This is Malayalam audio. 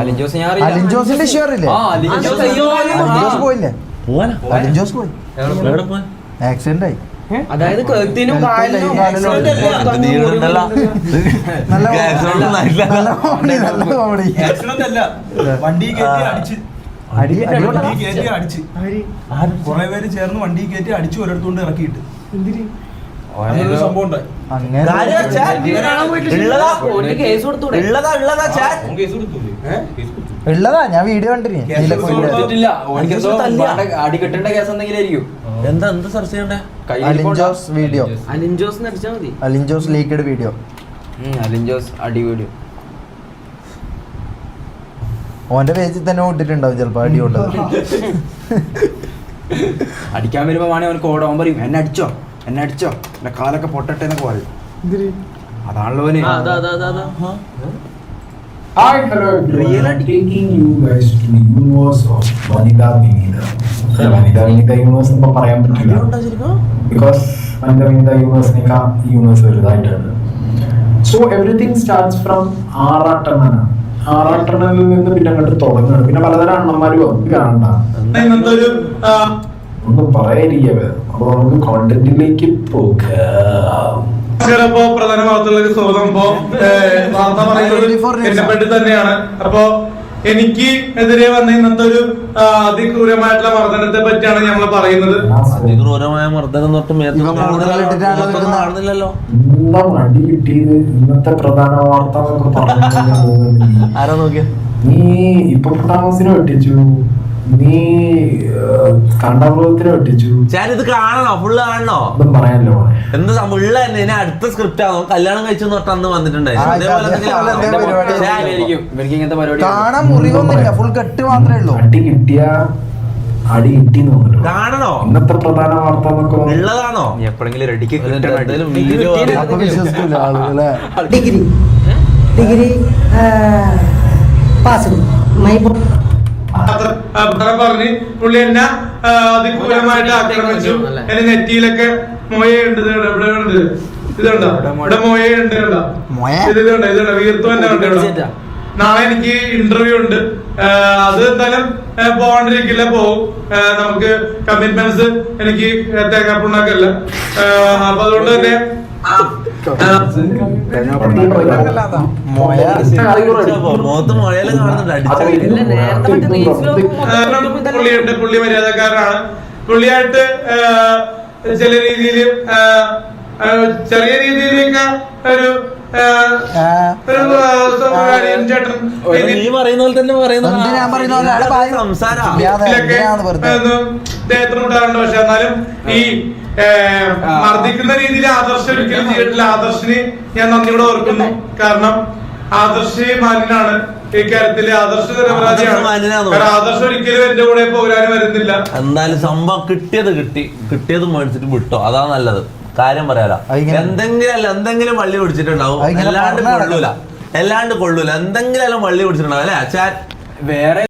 അലിൻ ജോസ് ഞാൻ അറിയില്ല. അലിൻ ജോസിന്റെ ഇഷ്യൂ ഇല്ലേ? ആ, അലിൻ ജോസ് അയ്യോ, അലിൻ അലിൻ ജോസ് പോയില്ലേ? പോവാനാ? അലിൻ ജോസ് പോയി. എവിടെ പോയി ആക്സിഡന്റ് ആയി അതായത് കഴുത്തിനും കഴുത്തിനും കാലിനും കാലിനും accident അല്ലേ? ഇത് നീളുണ്ടല്ലോ. നല്ല Accident ഒന്നും നല്ല കോമഡി നല്ല കോമഡി ആക്സിഡന്റ് അല്ല വണ്ടി കയറ്റി അടിച്ച്. അടി അടി കയറ്റി അടിച്ച്. കുറെ പേര് ചേർന്ന് വണ്ടി കയറ്റി അടിച്ച് ഒരിടത്തുകൊണ്ട് ഇറക്കിയിട്ട്. ഉള്ളതാ? ഞാൻ വീഡിയോ കണ്ടിരുന്നു. കേസ് എന്തെങ്കിലും ആയിരിക്കും എന്താ എന്ത് സെർച്ച് ചെയ്യണ്ടേ? കയ്യിൽ അലിൻ കൊണ്ട- ജോസ് വീഡിയോ അലിൻജോസ് എന്ന് മതി. അലിൻ ലീക്കഡ് വീഡിയോ അലിൻജോസ് അടി വീഡിയോ ഓന്റെ പേജിൽ തന്നെ ഇട്ടിട്ടുണ്ടാവും ചിലപ്പോ അടി കൊണ്ടത്. അടിക്കാൻ വരുമ്പോ വേണേ അവൻ കോടോൻ പറയും. എന്നെ അടിച്ചോ? എന്നെ അടിച്ചോ. എന്റെ കാലൊക്കെ പൊട്ടട്ടെ എന്നൊക്കെ പറയും. അതാണല്ലോ taking you guys to the universe of ഇപ്പൊ പറയാൻ പറ്റില്ല. ബിക്കോസ് വനിത വിനീത യൂണിവേഴ്സിനേക്കാൾ യൂണിവേഴ്സ് വലുതായിട്ടാണ് സോ എവറിഥിങ് സ്റ്റാർട്ട്സ് ഫ്രം ആറാട്ടണ്ണനാണ് ആറാട്ടണ്ണനിൽ നിന്ന് പിന്നെ അങ്ങോട്ട് തുടങ്ങുകയാണ്. പിന്നെ പലതരം അണ്ണന്മാര് വന്നു കാണണ്ട. ഇന്നത്തെ ഒരു ആ, ഒന്നും പറയാതിരിക്കവേ അപ്പൊ നമുക്ക് കോണ്ടന്റിലേക്ക് പോകാം. നമസ്കാരം. അപ്പോ പ്രധാന വാർത്തകളിലേക്ക് സ്വാഗതം. അപ്പോ വാർത്ത പറയുന്നത് 24 news. എന്നെ പറ്റി തന്നെയാണ്. അപ്പോ എനിക്ക് എതിരെ വന്ന ഇന്നത്തെ ഒരു അതിക്രൂരമായിട്ടുള്ള മർദ്ദനത്തെ പറ്റിയാണ് ഞങ്ങൾ പറയുന്നത്. അതിക്രൂരമായ മർദ്ദനം. കാണുന്നില്ലല്ലോ മടി കിട്ടിയത് ഇന്നത്തെ പ്രധാന വാർത്ത ആരാ നോക്കിയ? നീ ഇപ്പൊട്ടാമസിനെ വെട്ടിച്ചു. നീ കണ്ടാമൃഗത്തിനെ വെട്ടിച്ചു ചാൻ ഇത് കാണണോ? ഫുള്ള് കാണണോ? ഒന്നും പറയാനല്ലോ. എന്ത് ഉള്ള തന്നെ. ഇനി അടുത്ത സ്ക്രിപ്റ്റ് ആണോ? കല്യാണം കഴിച്ചു തൊട്ട് അന്ന് വന്നിട്ടുണ്ടായിരുന്നു അതേപോലെ എന്തെങ്കിലും പരിപാടി ഇവർക്ക് ഇങ്ങനത്തെ പരിപാടി കാണാൻ മുറിവൊന്നുമില്ല. ഫുൾ കെട്ട് മാത്രമേ ഉള്ളൂ. അടി കിട്ടിയ അടി കിട്ടി കാണണോ? ഇന്നത്തെ പ്രധാന വാർത്ത ഉള്ളതാണോ? നീ എപ്പോഴെങ്കിലും റെഡിക്ക് ഡിഗ്രി. ഡിഗ്രി പാസ് വിശ്വസിക്കൂല പറഞ്ഞ് പുള്ളി എന്നെ അതിക്രൂരമായിട്ട് ആക്രമിച്ചു. എന്റെ നെറ്റിയിലൊക്കെ മൊയുണ്ട് ഇത് ഇവിടെ ഉണ്ട് ഇതുണ്ടോ ഇവിടെ മൊയുണ്ട് കണ്ടോ? മൊയ? ഇത് ഇതുണ്ട് ഇതുണ്ട് വീർത്തു തന്നെ ഉണ്ട് ഇവിടെ. നാളെ എനിക്ക് ഇന്റർവ്യൂ ഉണ്ട്. അത് എന്തായാലും പോകാണ്ടിരിക്കില്ല പോകും നമുക്ക് കമ്മിറ്റ്മെന്റ്സ് എനിക്ക് തേങ്ങാപ്പുണ്ണാക്കല്ല അപ്പൊ അതുകൊണ്ട് തന്നെ മുഖത്ത് കാണുന്നുണ്ട് പുള്ളിയുണ്ട് പുള്ളി മര്യാദക്കാരനാണ് പുള്ളിയായിട്ട് ചില രീതിയിൽ ചെറിയ രീതിയിലൊക്കെ ഒരു നീ പറയുന്ന പോലെ തന്നെ പറയുന്ന. സംസാരം പക്ഷെ എന്നാലും ഈ മർദ്ദിക്കുന്ന രീതിയിൽ ആദർശം ഒരിക്കലും ചെയ്തിട്ടില്ല. ആദർശിന് ഞാൻ നന്ദിയോടെ ഓർക്കുന്നു. കാരണം ആദർശ് മാന്യനാണ് ഇക്കാര്യത്തിൽ ആദർശ നിരപരാധിയാണ് ആദർശ് മാന്യനാണോ? കാരണം ആദർശ ഒരിക്കലും എന്റെ കൂടെ പോരാനും വരുന്നില്ല. എന്തായാലും സംഭവം കിട്ടിയത് കിട്ടി. കിട്ടിയത് മേടിച്ചിട്ട് വിട്ടോ. അതാ നല്ലത്. കാര്യം പറയാലോ. എന്തെങ്കിലും അല്ല എന്തെങ്കിലും വള്ളി പിടിച്ചിട്ടുണ്ടാവും. അല്ലാണ്ട് കൊള്ളൂല. അല്ലാണ്ട് കൊള്ളൂല. എന്തെങ്കിലും വള്ളി പിടിച്ചിട്ടുണ്ടാവും അല്ലെ അച്ഛാൻ വേറെ